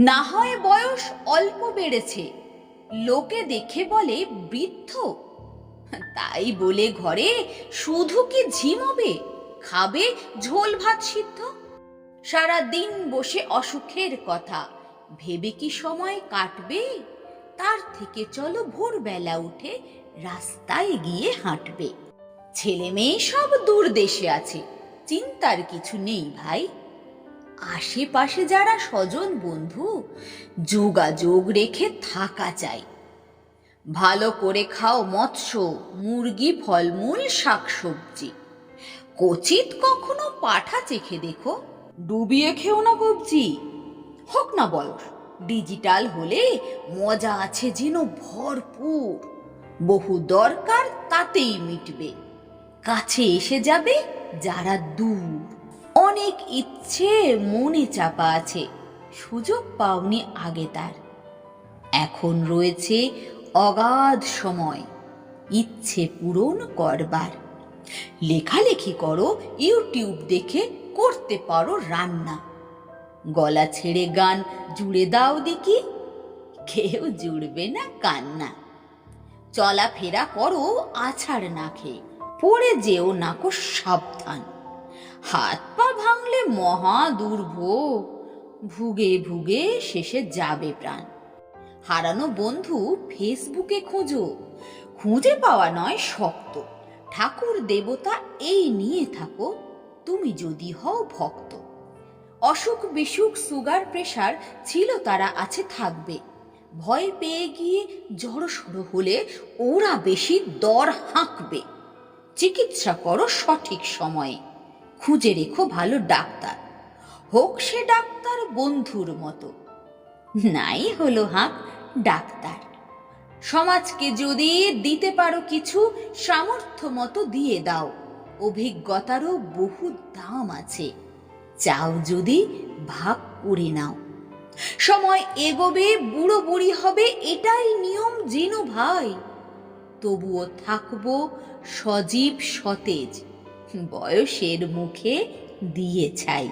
না হয় বয়স অল্প বেড়েছে। লোকে দেখে বলে, বৃদ্ধ? তাই বলে ঘরে, শুধু কি ঝিমবে খাবে ঝোল ভাত সিদ্ধ? সারা দিন বসে অসুখের কথা। ভেবে কি সময় কাটবে? তার থেকে চলো ভোরবেলা উঠে রাস্তায় গিয়ে হাঁটবে। ছেলে মেয়ে সব দূর দেশে আছে। চিন্তার কিছু নেই ভাই। আশেপাশে যারা স্বজন বন্ধু, যোগাযোগ রেখে থাকা চাই। ভালো করে খাও মৎস্য, মুরগি, ফলমূল, শাকসবজি। কচিত কখনো পাঠা চেখে দেখো, ডুবিয়ে খেও না কবজি। হোক না বয়স ডিজিটাল হলে মজা আছে যেন ভরপুর। বহু দরকার তাতেই মিটবে। কাছে এসে যাবে যারা দূর। অনেক ইচ্ছে মনে চাপা আছে। সুযোগ পাওনি আগে তার। এখন রয়েছে অগাধ সময়, ইচ্ছে পূরণ করবার। লেখালেখি করো, ইউটিউব দেখে করতে পারো রান্না। গলা ছেড়ে গান জুড়ে দাও দেখি, কেউ জুড়বে না কান্না। চলাফেরা করো, আছাড় না খেয়ে, পড়ে যেও নাকো সাবধান। হাত পা ভাঙলে মহা দুর্ভোগ। ভুগে ভুগে শেষে যাবে প্রাণ। হারানো বন্ধু ফেসবুকে খোঁজো। খুঁজে পাওয়া নয় শক্ত। ঠাকুর, দেবতা এই নিয়ে থাকো, তুমি যদি হও ভক্ত। অসুখ বিসুখ, সুগার, প্রেশার ছিল তারা আছে থাকবে। ভয় পেয়ে গিয়ে জড়সড় হলে ওরা বেশি দর হাঁকবে। চিকিৎসা করো সঠিক সময়ে। খুঁজে রেখো ভালো ডাক্তার। হোক সে ডাক্তার বন্ধুর মতো। নাই হলো হাঁক ডাক্তার। সমাজকে যদি দিতে পারো কিছু, সামর্থ্য মতো দিয়ে দাও। অভিজ্ঞতারও বহু দাম আছে। চাও যদি, ভাগ করে নাও। সময় এগোবে, বুড়ো বুড়ি হবে, এটাই নিয়ম জিনু ভাই। তবুও থাকব সজীব সতেজ। বয়সের মুখে দিয়ে ছাই